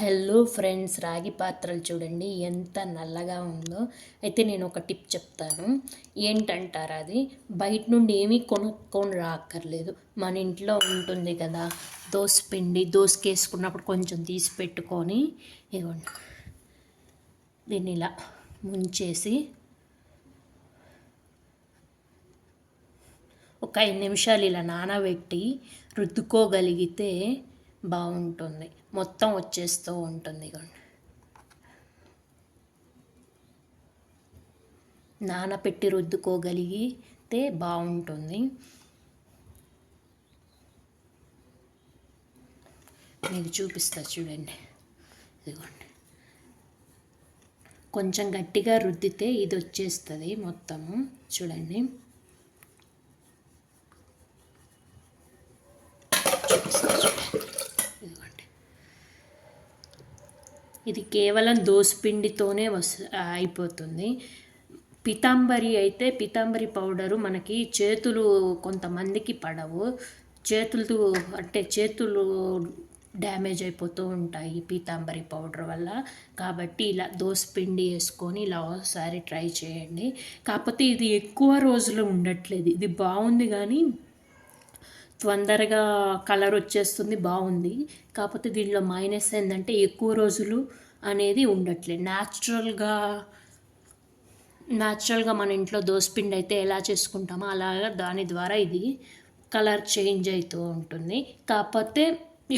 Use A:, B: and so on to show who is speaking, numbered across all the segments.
A: Hello friends రాగి పాత్రలు చూడండి ఎంత నల్లగా ఉందో. అయితే నేను ఒక టిప్ చెప్తాను. ఏంటంటారు అది? బయట నుండి ఏమీ కొనుక్కొని రాక్కర్లేదు. మన ఇంట్లో ఉంటుంది కదా దోశ పిండి దోసకేసుకున్నప్పుడు కొంచెం తీసి పెట్టుకొని ఇవ్వండి. దీన్ని ఇలా ముంచేసి ఒక ఐదు నిమిషాలు ఇలా నానబెట్టి రుద్దుకోగలిగితే బాగుంటుంది. మొత్తం వచ్చేస్తూ ఉంటుంది ఇగోండి. నానపెట్టి రుద్దుకోగలిగితే బాగుంటుంది. మీకు చూపిస్తా చూడండి. ఇదిగోండి. కొంచెం గట్టిగా రుద్దితే ఇది వచ్చేస్తుంది మొత్తము. చూడండి. చూపిస్తా చూడండి ఇదిగోండి ఇది కేవలం దోసపిండితోనే వస్ అయిపోతుంది. పితాంబరి అయితే పితాంబరి పౌడరు మనకి చేతులు కొంతమందికి పడవు. చేతులు అంటే చేతులు డ్యామేజ్ అయిపోతూ ఉంటాయి పీతాంబరి పౌడర్ వల్ల. కాబట్టి ఇలా దోసపిండి వేసుకొని ఇలా ఒకసారి ట్రై చేయండి. కాకపోతే ఇది ఎక్కువ రోజులు ఉండట్లేదు. ఇది బాగుంది కానీ తొందరగా కలర్ వచ్చేస్తుంది బాగుంది. కాకపోతే దీనిలో మైనస్ ఏంటంటే ఎక్కువ రోజులు అనేది ఉండట్లేదు. న్యాచురల్గా న్యాచురల్గా మన ఇంట్లో దోసపిండి అయితే ఎలా చేసుకుంటామో అలాగా దాని ద్వారా ఇది కలర్ చేంజ్ అవుతూ ఉంటుంది. కాకపోతే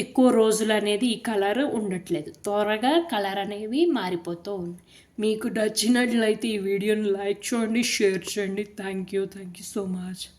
A: ఎక్కువ రోజులు అనేది ఈ కలర్ ఉండట్లేదు. త్వరగా కలర్ అనేవి మారిపోతూ ఉంది మీకు నచ్చినట్లయితే ఈ వీడియోని లైక్ చేయండి షేర్ చేయండి. Thank you thank you so much